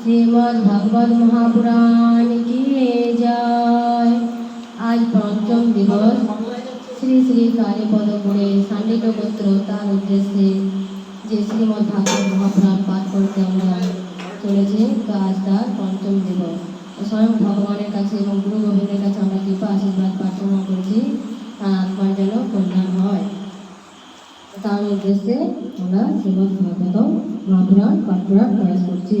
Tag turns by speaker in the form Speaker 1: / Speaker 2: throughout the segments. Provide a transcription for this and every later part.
Speaker 1: শ্রীমদ্ ভাগবত মহাপুরাণ কি জয় আজ পঞ্চম দিবস। শ্রী শ্রী কালীপদপুরে সান্ডিল্য গোত্র তার উদ্দেশ্যে যে শ্রীমদ্ ভাগবত মহাপুরাণ পাঠ করতে আমরা চলেছি, তো আজ তার পঞ্চম দিবস। স্বয়ং ভগবানের কাছে এবং গুরু গোবিন্দের কাছে আমরা কৃপা আশীর্বাদ প্রার্থনা করছি তার আত্মার যেন কল্যাণ হয়। তার উদ্দেশ্যে আমরা শ্রীমদ্ ভাগবতম মহাপুরাণ পাঠ করার প্রয়াস করছি।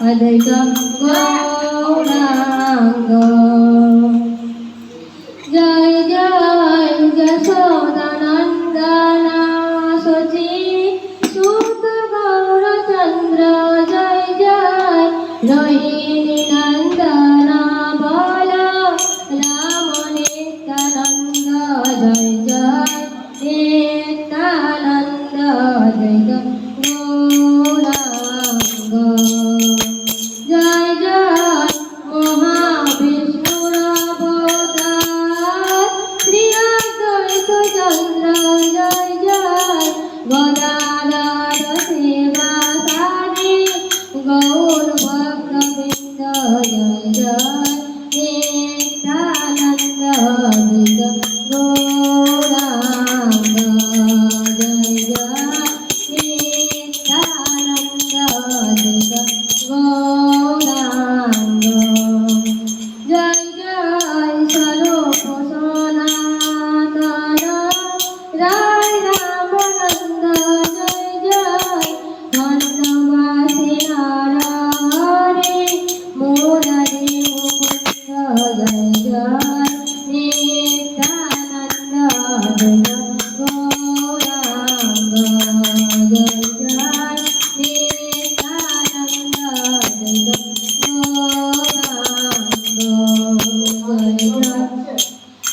Speaker 1: Adai Kapal Nangka राधा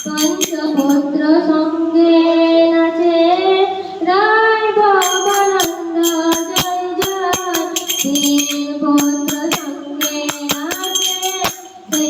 Speaker 1: পঞ্চপুত্র সঙ্গে নাচে রায় ভবানন্দ জয় জয় তিন পুত্র সঙ্গে নাচে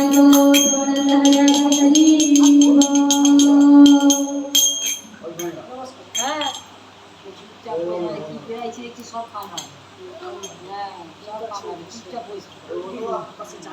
Speaker 2: i don't you.